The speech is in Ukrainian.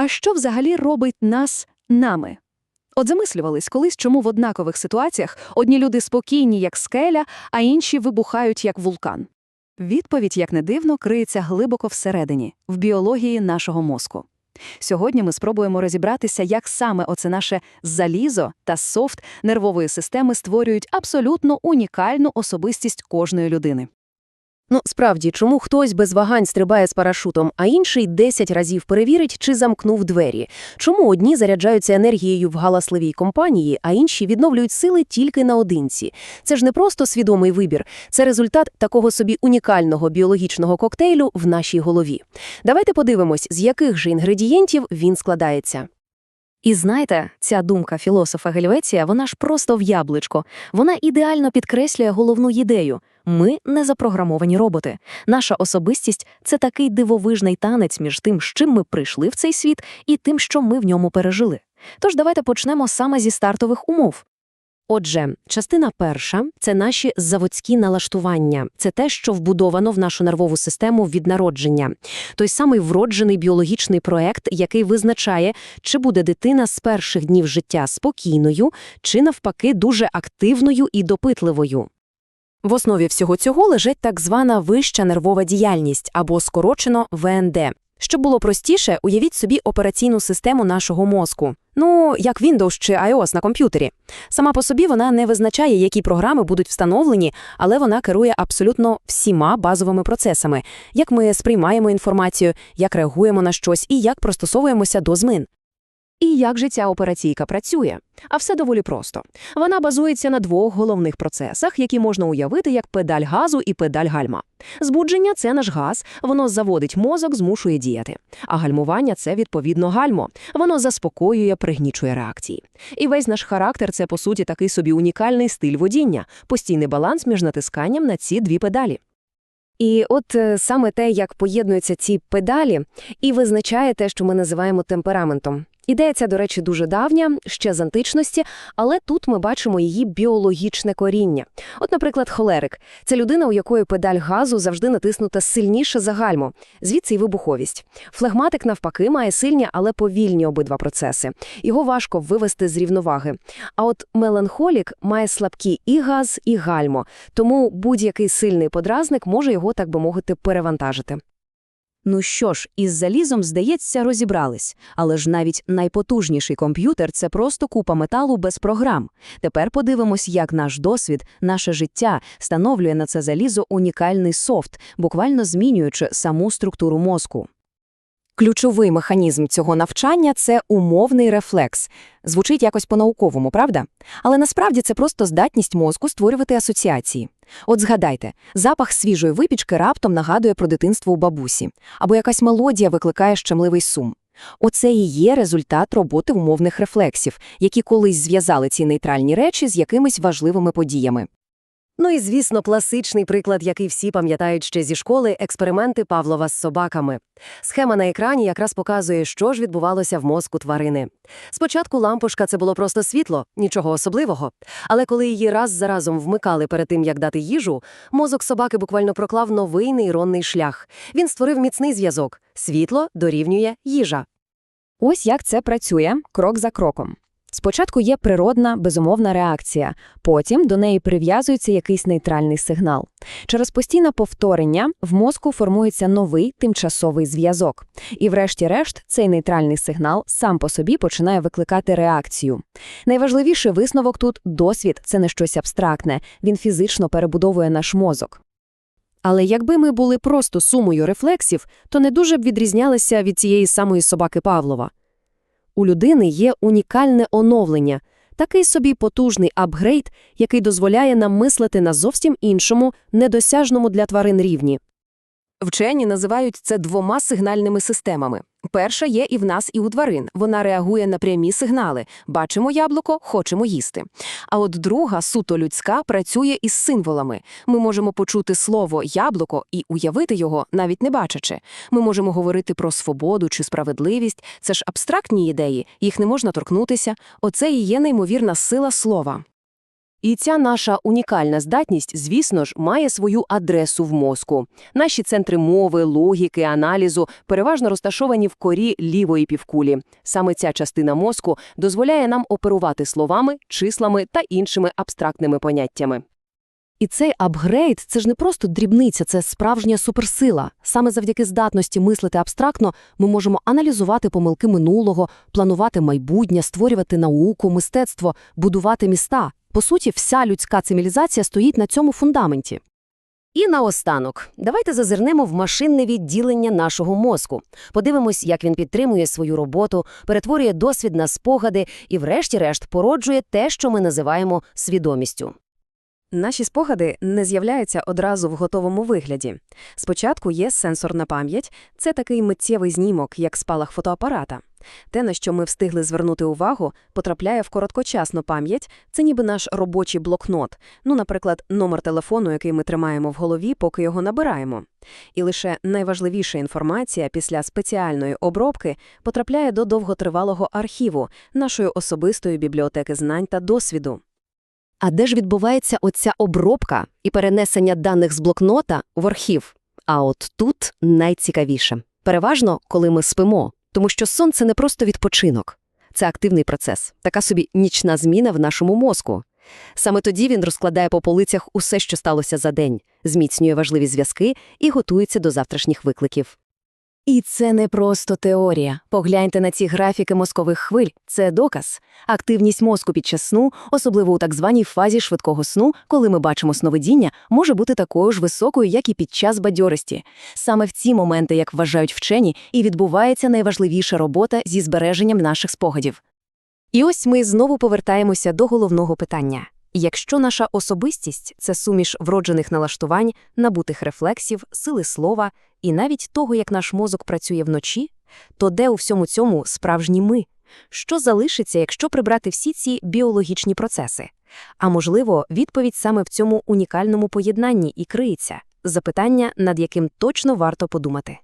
А що взагалі робить нас нами? От замислювались колись, чому в однакових ситуаціях одні люди спокійні, як скеля, а інші вибухають, як вулкан. Відповідь, як не дивно, криється глибоко всередині, в біології нашого мозку. Сьогодні ми спробуємо розібратися, як саме оце наше залізо та софт нервової системи створюють абсолютно унікальну особистість кожної людини. Ну, справді, чому хтось без вагань стрибає з парашутом, а інший 10 разів перевірить, чи замкнув двері? Чому одні заряджаються енергією в галасливій компанії, а інші відновлюють сили тільки наодинці? Це ж не просто свідомий вибір, це результат такого собі унікального біологічного коктейлю в нашій голові. Давайте подивимось, з яких же інгредієнтів він складається. І знаєте, ця думка філософа Гельвеція, вона ж просто в яблучко. Вона ідеально підкреслює головну ідею. Ми не запрограмовані роботи. Наша особистість це такий дивовижний танець між тим, з чим ми прийшли в цей світ, і тим, що ми в ньому пережили. Тож давайте почнемо саме зі стартових умов. Отже, частина перша це наші заводські налаштування, це те, що вбудовано в нашу нервову систему від народження, той самий вроджений біологічний проект, який визначає, чи буде дитина з перших днів життя спокійною, чи навпаки дуже активною і допитливою. В основі всього цього лежить так звана вища нервова діяльність або скорочено ВНД. Щоб було простіше, уявіть собі операційну систему нашого мозку. Ну, як Windows чи iOS на комп'ютері. Сама по собі вона не визначає, які програми будуть встановлені, але вона керує абсолютно всіма базовими процесами, як ми сприймаємо інформацію, як реагуємо на щось і як пристосовуємося до змин. І як же ця операційка працює? А все доволі просто. Вона базується на двох головних процесах, які можна уявити як педаль газу і педаль гальма. Збудження це наш газ, воно заводить мозок, змушує діяти. А гальмування це відповідно гальмо. Воно заспокоює, пригнічує реакції. І весь наш характер це по суті такий собі унікальний стиль водіння, постійний баланс між натисканням на ці дві педалі. І от е, саме те, як поєднуються ці педалі, і визначає те, що ми називаємо темпераментом. Ідея ця, до речі, дуже давня, ще з античності, але тут ми бачимо її біологічне коріння. От, наприклад, холерик – це людина, у якої педаль газу завжди натиснута сильніше за гальмо, звідси й вибуховість. Флегматик, навпаки, має сильні, але повільні обидва процеси. Його важко вивести з рівноваги. А от меланхолік має слабкі і газ, і гальмо, тому будь-який сильний подразник може його, так би мовити, перевантажити. Ну що ж, із залізом, здається, розібрались. Але ж навіть найпотужніший комп'ютер – це просто купа металу без програм. Тепер подивимось, як наш досвід, наше життя становлює на це залізо унікальний софт, буквально змінюючи саму структуру мозку. Ключовий механізм цього навчання – це умовний рефлекс. Звучить якось по-науковому, правда? Але насправді це просто здатність мозку створювати асоціації. От згадайте, запах свіжої випічки раптом нагадує про дитинство у бабусі, або якась мелодія викликає щемливий сум. Оце і є результат роботи умовних рефлексів, які колись зв'язали ці нейтральні речі з якимись важливими подіями. Ну і, звісно, класичний приклад, який всі пам'ятають ще зі школи – експерименти Павлова з собаками. Схема на екрані якраз показує, що ж відбувалося в мозку тварини. Спочатку лампочка – це було просто світло, нічого особливого. Але коли її раз за разом вмикали перед тим, як дати їжу, мозок собаки буквально проклав новий нейронний шлях. Він створив міцний зв'язок – світло дорівнює їжа. Ось як це працює крок за кроком. Спочатку є природна, безумовна реакція, потім до неї прив'язується якийсь нейтральний сигнал. Через постійне повторення в мозку формується новий тимчасовий зв'язок. І врешті-решт цей нейтральний сигнал сам по собі починає викликати реакцію. Найважливіший висновок тут – досвід – це не щось абстрактне, він фізично перебудовує наш мозок. Але якби ми були просто сумою рефлексів, то не дуже б відрізнялися від цієї самої собаки Павлова. У людини є унікальне оновлення, такий собі потужний апгрейд, який дозволяє нам мислити на зовсім іншому, недосяжному для тварин рівні. Вчені називають це двома сигнальними системами. Перша є і в нас, і у тварин. Вона реагує на прямі сигнали. Бачимо яблуко, хочемо їсти. А от друга, суто людська, працює із символами. Ми можемо почути слово яблуко і уявити його, навіть не бачачи. Ми можемо говорити про свободу чи справедливість. Це ж абстрактні ідеї, їх не можна торкнутися. Оце і є неймовірна сила слова. І ця наша унікальна здатність, звісно ж, має свою адресу в мозку. Наші центри мови, логіки, аналізу переважно розташовані в корі лівої півкулі. Саме ця частина мозку дозволяє нам оперувати словами, числами та іншими абстрактними поняттями. І цей апгрейд – це ж не просто дрібниця, це справжня суперсила. Саме завдяки здатності мислити абстрактно ми можемо аналізувати помилки минулого, планувати майбутнє, створювати науку, мистецтво, будувати міста. По суті, вся людська цивілізація стоїть на цьому фундаменті. І наостанок, давайте зазирнемо в машинне відділення нашого мозку. Подивимось, як він підтримує свою роботу, перетворює досвід на спогади і, врешті-решт, породжує те, що ми називаємо свідомістю. Наші спогади не з'являються одразу в готовому вигляді. Спочатку є сенсорна пам'ять – це такий миттєвий знімок, як спалах фотоапарата. Те, на що ми встигли звернути увагу, потрапляє в короткочасну пам'ять – це ніби наш робочий блокнот, ну, наприклад, номер телефону, який ми тримаємо в голові, поки його набираємо. І лише найважливіша інформація після спеціальної обробки потрапляє до довготривалого архіву, нашої особистої бібліотеки знань та досвіду. А де ж відбувається оця обробка і перенесення даних з блокнота в архів? А от тут найцікавіше. Переважно, коли ми спимо, тому що сон – це не просто відпочинок. Це активний процес, така собі нічна зміна в нашому мозку. Саме тоді він розкладає по полицях усе, що сталося за день, зміцнює важливі зв'язки і готується до завтрашніх викликів. І це не просто теорія. Погляньте на ці графіки мозкових хвиль. Це доказ. Активність мозку під час сну, особливо у так званій фазі швидкого сну, коли ми бачимо сновидіння, може бути такою ж високою, як і під час бадьорості. Саме в ці моменти, як вважають вчені, і відбувається найважливіша робота зі збереженням наших спогадів. І ось ми знову повертаємося до головного питання. Якщо наша особистість – це суміш вроджених налаштувань, набутих рефлексів, сили слова і навіть того, як наш мозок працює вночі, то де у всьому цьому справжні ми? Що залишиться, якщо прибрати всі ці біологічні процеси? А можливо, відповідь саме в цьому унікальному поєднанні і криється – запитання, над яким точно варто подумати.